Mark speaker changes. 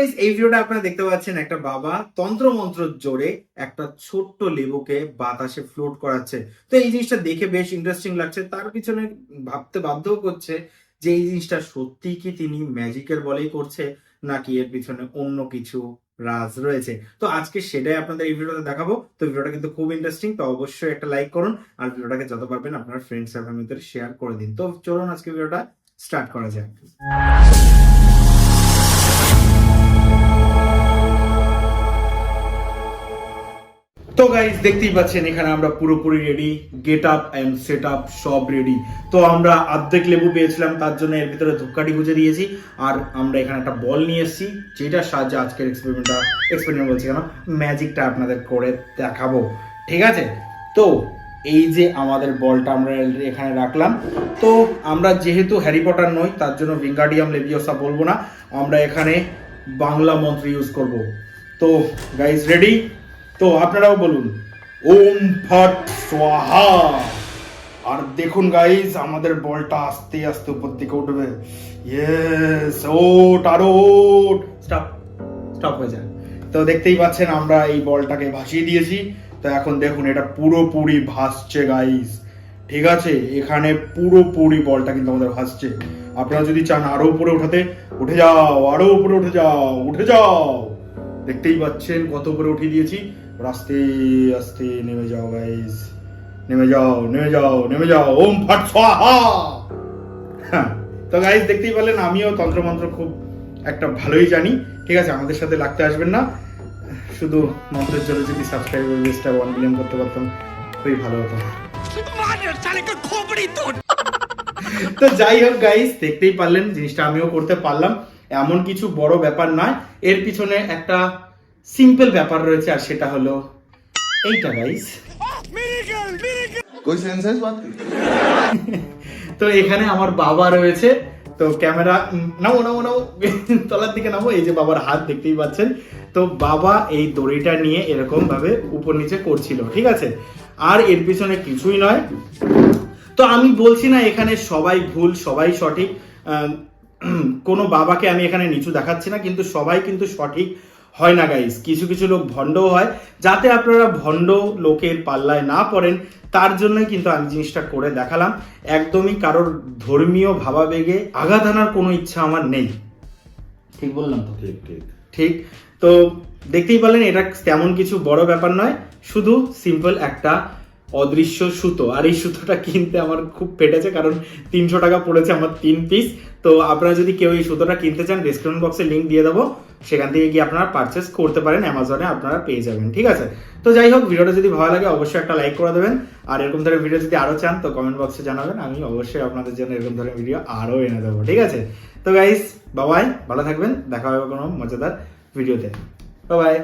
Speaker 1: Guys এই ভিডিওটা আপনারা দেখতে পাচ্ছেন একটা বাবা তন্ত্র মন্ত্র জোরে একটা ছোট্ট লেবুকে বাতাসে ফ্লোট করাচ্ছে। তো এই জিনিসটা দেখে বেশ ইন্টারেস্টিং লাগছে। তার পিছনে ভাবতে বাধ্য করছে যে এই জিনিসটা সত্যি কি তিনি ম্যাজিকের বলেই করছে, নাকি এর পিছনে অন্য কিছু রাজ রয়েছে? তো আজকে সেটাই আপনাদের এই ভিডিওতে দেখাবো। তো ভিডিওটা কিন্তু খুব ইন্টারেস্টিং তো অবশ্যই একটা লাইক করুন। আর ভিডিওটাকে যত পারবেন আপনার ফ্রেন্ডস আর ফ্যামিলিদের শেয়ার করে দিন। তো চলুন আজকে ভিডিওটা স্টার্ট করা যাক। তো গাইজ দেখতেই পাচ্ছেন, এখানে আমরা পুরোপুরি ready get up and set up সব রেডি তো আমরা অর্ধেক লেবু পেয়েছিলাম, তার জন্য এর ভিতরে ধূপকাঠি গুঁজে দিয়েছি। আর আমরা এখানে একটা বল নিয়ে এসেছি, যেটার সাহায্যে আজকের এক্সপেরিমেন্টটা এক্সপেরিমেন্ট বলছি কেন ম্যাজিকটা আপনাদের করে দেখাবো। ঠিক আছে? তো এই যে আমাদের বলটা আমরা এখানে রাখলাম। তো আমরা যেহেতু হ্যারি পটার নই, তার জন্য ভিঙ্গাডিয়াম লেভিওসা বলব না, আমরা এখানে বাংলা মন্ত্র ইউজ করব। তো গাইজ রেডি তো আপনারাও বলুন, ওম ফট স্বাহা। আর দেখুন গাইজ আমাদের বলটা আস্তে আস্তে উপর দিকে উঠবে। ইয়েস ওট আর ওট স্টপ স্টপ হয়ে যায়। তো দেখতেই পাচ্ছেন আমরা এই বলটাকে ভাসিয়ে দিয়েছি। তো এখন দেখুন, এটা পুরোপুরি ভাসছে গাইজ ঠিক আছে, এখানে পুরোপুরি বলটা কিন্তু আমাদের ভাসছে। আপনারা যদি চান আরও উপরে উঠাতে, উঠে যাও, আরও উপরে উঠে যাও উঠে যাও। দেখতেই পাচ্ছেন কত উপরে উঠিয়ে দিয়েছি। আস্তে আস্তে নেমে যাও গাইজ নেমে যাও নেমে যাও নেমে যাও। ওম ফট হ্যাঁ, তো গাইজ দেখতেই পারলেন আমিও তন্ত্রমন্ত্র খুব একটা ভালোই জানি। ঠিক আছে আমাদের সাথে লাগতে আসবেন না। শুধু মন্ত্রের জন্য যদি সাবস্ক্রাইবার বেসটা ওয়ান বিলিয়ন করতে পারতাম খুবই ভালো হতো। তো যাই হোক গাইস দেখতেই পারলেন জিনিসটা আমিও করতে পারলাম। এমন কিছু বড় ব্যাপার নয়। এর পিছনে একটা সিম্পল ব্যাপার রয়েছে আর সেটা হলো এইটা গাইস তো এখানে আমার বাবা রয়েছে। তো ক্যামেরা নাও নাও নাও তলার দিকে নামো। এই যে বাবার হাত দেখতেই পাচ্ছেন। তো বাবা এই দড়িটা নিয়ে এরকম ভাবে উপর নিচে করছিল ঠিক আছে? আর এর পিছনে কিছুই নয়। তো আমি বলছি না এখানে সবাই ভুল সবাই সঠিক। কোনো বাবাকে আমি এখানে নিচু দেখাচ্ছি না কিন্তু সবাই কিন্তু সঠিক হয় না গাইজ কিছু কিছু লোক ভণ্ডও হয়। যাতে আপনারা ভণ্ড লোকের পাল্লায় না পড়েন তার জন্যই কিন্তু আমি জিনিসটা করে দেখালাম। একদমই কারোর ধর্মীয় ভাবাবেগে আঘাত আনার কোনো ইচ্ছা আমার নেই। ঠিক বললাম তো?
Speaker 2: ঠিক ঠিক।
Speaker 1: ঠিক? তো দেখতেই পারলেন এটা তেমন কিছু বড় ব্যাপার নয়। শুধু সিম্পল একটা অদৃশ্য সুতো। আর এই সুতোটা কিনতে আমার খুব পেটেছে কারণ তিনশো টাকা পড়েছে আমার তিন পিস তো আপনারা যদি কেউ এই সুতোটা কিনতে চান ডিসক্রিপশন বক্সে লিঙ্ক দিয়ে দেবো। সেখান থেকে গিয়ে আপনারা পারচেস করতে পারেন অ্যামাজনে আপনারা পেয়ে যাবেন, ঠিক আছে? তো যাই হোক, ভিডিওটা যদি ভালো লাগে, অবশ্যই একটা লাইক করে দেবেন। আর এরকম ধরনের ভিডিও যদি আরও চান, তো কমেন্ট বক্সে জানাবেন। আমি অবশ্যই আপনাদের জন্য এরকম ধরনের ভিডিও আরও এনে দেবো, ঠিক আছে? তো গাইস বাবাই ভালো থাকবেন। দেখা হবে কোনো মজাদার ভিডিওতে বাবাই